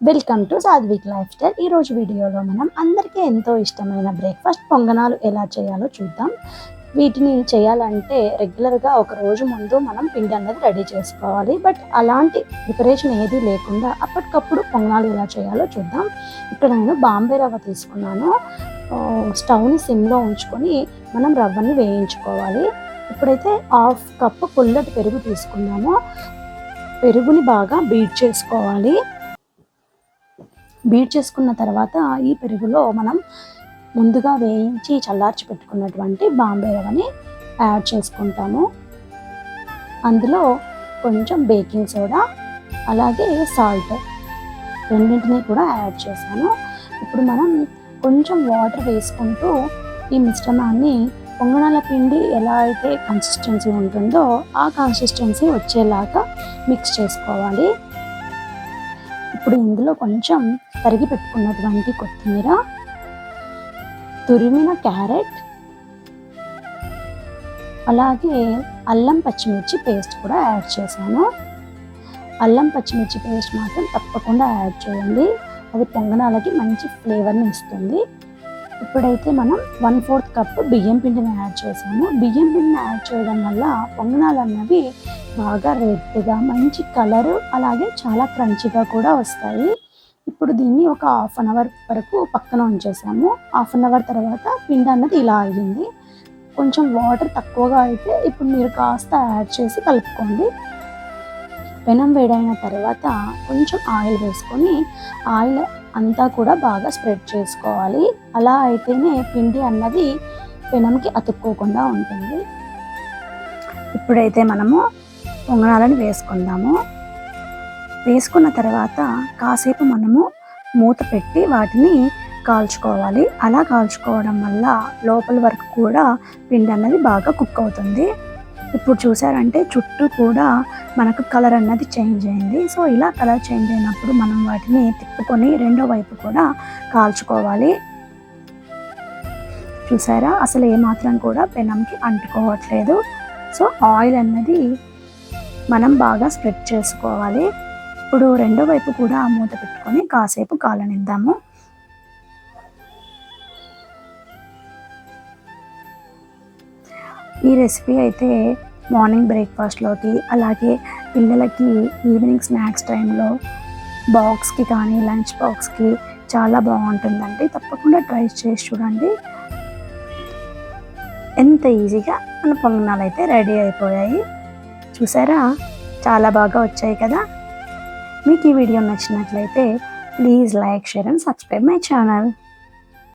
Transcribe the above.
Welcome to Sadhvik life style ఈరోజు వీడియోలో మనం అందరికీ ఎంతో ఇష్టమైన బ్రేక్ఫాస్ట్ పొంగనాలు ఎలా చేయాలో చూద్దాం. వీటిని చేయాలంటే రెగ్యులర్గా ఒక రోజు ముందు మనం పిండి అన్నది రెడీ చేసుకోవాలి. బట్ అలాంటి ప్రిపరేషన్ ఏది లేకుండా అప్పటికప్పుడు పొంగనాలు ఎలా చేయాలో చూద్దాం. ఇక్కడ నేను బాంబే రవ్వ తీసుకున్నాను. స్టవ్ని సిమ్లో ఉంచుకొని మనం రవ్వని వేయించుకోవాలి. ఇప్పుడైతే హాఫ్ కప్పు పుల్లటి పెరుగు తీసుకున్నాము. పెరుగుని బాగా బీట్ చేసుకోవాలి. బీట్ చేసుకున్న తర్వాత ఈ పెరుగులో మనం ముందుగా వేయించి చల్లార్చి పెట్టుకున్నటువంటి బాంబే రవ్వని యాడ్ చేసుకుంటాము. అందులో కొంచెం బేకింగ్ సోడా అలాగే సాల్ట్ రెండింటిని కూడా యాడ్ చేశాను. ఇప్పుడు మనం కొంచెం వాటర్ వేసుకుంటూ ఈ మిశ్రమాన్ని పొంగణాల పిండి ఎలా అయితే కన్సిస్టెన్సీ ఉంటుందో ఆ కన్సిస్టెన్సీ వచ్చేలాగా మిక్స్ చేసుకోవాలి. ఇప్పుడు ఇందులో కొంచెం తరిగి పెట్టుకున్నటువంటి కొత్తిమీర తురిమిన క్యారెట్ అలాగే అల్లం పచ్చిమిర్చి పేస్ట్ కూడా యాడ్ చేశాను. అల్లం పచ్చిమిర్చి పేస్ట్ మాత్రం తప్పకుండా యాడ్ చేయండి. అది పొంగనాలకి మంచి ఫ్లేవర్ని ఇస్తుంది. ఇప్పుడైతే మనం వన్ ఫోర్త్ కప్ బియ్యం పిండిని యాడ్ చేసాము బియ్యం పిండిని యాడ్ చేయడం వల్ల పొంగనాలు అన్నవి బాగా రెడ్గా మంచి కలరు అలాగే చాలా క్రంచిగా కూడా వస్తాయి. ఇప్పుడు దీన్ని ఒక హాఫ్ అన్ అవర్ వరకు పక్కన ఉంచేసాము హాఫ్ అన్ అవర్ తర్వాత పిండి అన్నది ఇలా అయ్యింది. కొంచెం వాటర్ తక్కువగా అయితే ఇప్పుడు మీరు కాస్త యాడ్ చేసి కలుపుకోండి. పెనం వేడైన తర్వాత కొంచెం ఆయిల్ వేసుకొని ఆయిల్ అంతా కూడా బాగా స్ప్రెడ్ చేసుకోవాలి. అలా అయితేనే పిండి అన్నది పెనంకి అతుక్కోకుండా ఉంటుంది. ఇప్పుడైతే మనము పొంగనాలను వేసుకుందాము. వేసుకున్న తర్వాత కాసేపు మనము మూత పెట్టి వాటిని కాల్చుకోవాలి. అలా కాల్చుకోవడం వల్ల లోపల వరకు కూడా పిండి అన్నది బాగా కుక్ అవుతుంది. ఇప్పుడు చూసారంటే చుట్టూ కూడా మనకు కలర్ అన్నది చేంజ్ అయింది. సో ఇలా కలర్ చేంజ్ అయినప్పుడు మనం వాటిని తిప్పుకొని రెండో వైపు కూడా కాల్చుకోవాలి. చూసారా? అసలు ఏమాత్రం కూడా పెనంకి అంటుకోవట్లేదు. సో ఆయిల్ అన్నది మనం బాగా స్ప్రెడ్ చేసుకోవాలి. ఇప్పుడు రెండో వైపు కూడా మూత పెట్టుకొని కాసేపు కాలనిద్దాము. ఈ రెసిపీ అయితే మార్నింగ్ బ్రేక్ఫాస్ట్లోకి అలాగే పిల్లలకి ఈవినింగ్ స్నాక్స్ టైంలో బాక్స్కి కానీ లంచ్ బాక్స్కి చాలా బాగుంటుందండి. తప్పకుండా ట్రై చేసి చూడండి. ఎంత ఈజీగా మన పొంగనాలు అయితే రెడీ అయిపోయాయి. చూసారా? చాలా బాగా వచ్చాయి కదా? మీకు ఈ వీడియో నచ్చినట్లయితే please like share and subscribe my channel